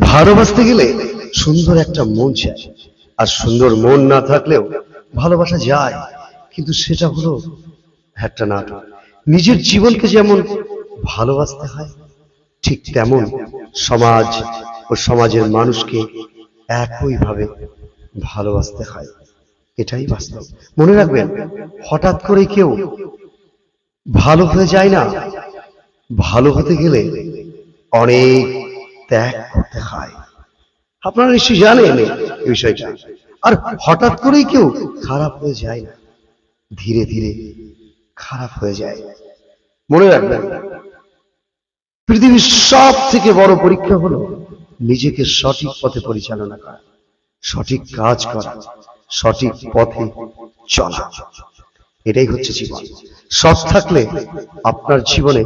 ভালোবাসতে গেলে সুন্দর একটা মন চাই আর সুন্দর মন না থাকলেও ভালোবাসা যায়। কিন্তু সেটা হলো একটা নাটক। নিজের জীবনকে যেমন ভালোবাসতে হয়, ঠিক তেমন সমাজ ও সমাজের মানুষকে একইভাবে ভালোবাসতে হয়। এটাই বাস্তব। মনে রাখবেন, হঠাৎ করে কেউ ভালো হয়ে যায় না, ভালো হতে গেলে অনেক ত্যাগ করতে হয়। আপনারা নিশ্চয়ই জানেন এই বিষয়টা। আর হঠাৎ করেই কেউ খারাপ হয়ে যায় না। ধীরে ধীরে খারাপ হয়ে যায়। মনে রাখবেন, পৃথিবীর সব থেকে বড় পরীক্ষা হলো নিজেকে সঠিক পথে পরিচালনা করা, সঠিক কাজ করা, সঠিক পথে চলা। এটাই হচ্ছে জীবন। সৎ থাকলে আপনার জীবনে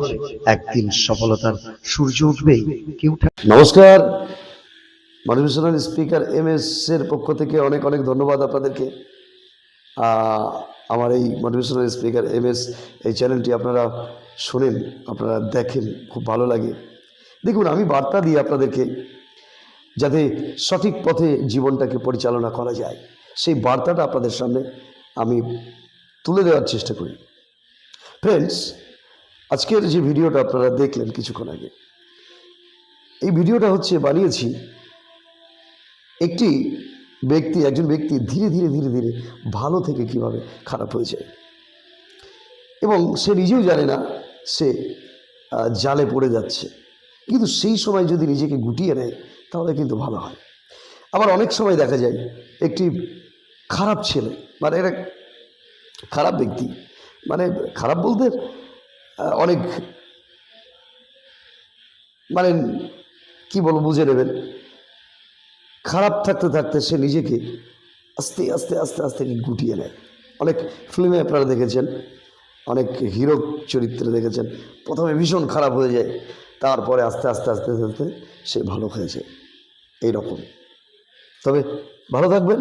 একদিন সফলতার সূর্য উঠবেই। কেউ নমস্কার। মোটিভেশনাল স্পিকার এম এস এর পক্ষ থেকে অনেক অনেক ধন্যবাদ আপনাদেরকে। আমার এই মোটিভেশনাল স্পিকার এম এস এই চ্যানেলটি আপনারা শোনেন, আপনারা দেখেন, খুব ভালো লাগে। দেখুন, আমি বার্তা দিই আপনাদেরকে যাতে সঠিক পথে জীবনটাকে পরিচালনা করা যায়। সেই বার্তাটা আপনাদের সামনে আমি তুলে দেওয়ার চেষ্টা করি। ফ্রেন্ডস আজকের যে ভিডিওটা আপনারা দেখলেন কিছুক্ষণ আগে, এই ভিডিওটা হচ্ছে বানিয়েছি একটি ব্যক্তি, একজন ব্যক্তি ধীরে ধীরে ধীরে ধীরে ভালো থেকে কীভাবে খারাপ হয়ে যায়। এবং সে নিজেও জানে না সে জালে পড়ে যাচ্ছে। কিন্তু সেই সময় যদি নিজেকে গুটিয়ে নেয়, তাহলে কিন্তু ভালো হয়। আবার অনেক সময় দেখা যায়, একটি খারাপ ছেলে মানে এটা খারাপ ব্যক্তি। মানে খারাপ বলতে অনেক মানে কি বলব বুঝে নেবেন? খারাপ থাকতে থাকতে সে নিজেকে আস্তে আস্তে আস্তে আস্তে গুটিয়ে নেয়। অনেক ফিল্মে আপনারা দেখেছেন, অনেক হিরো চরিত্রে দেখেছেন, প্রথমে ভীষণ খারাপ হয়ে যায়, তারপরে আস্তে আস্তে আস্তে আস্তে সে ভালো হয়ে যায় এইরকম। তবে ভালো থাকবেন।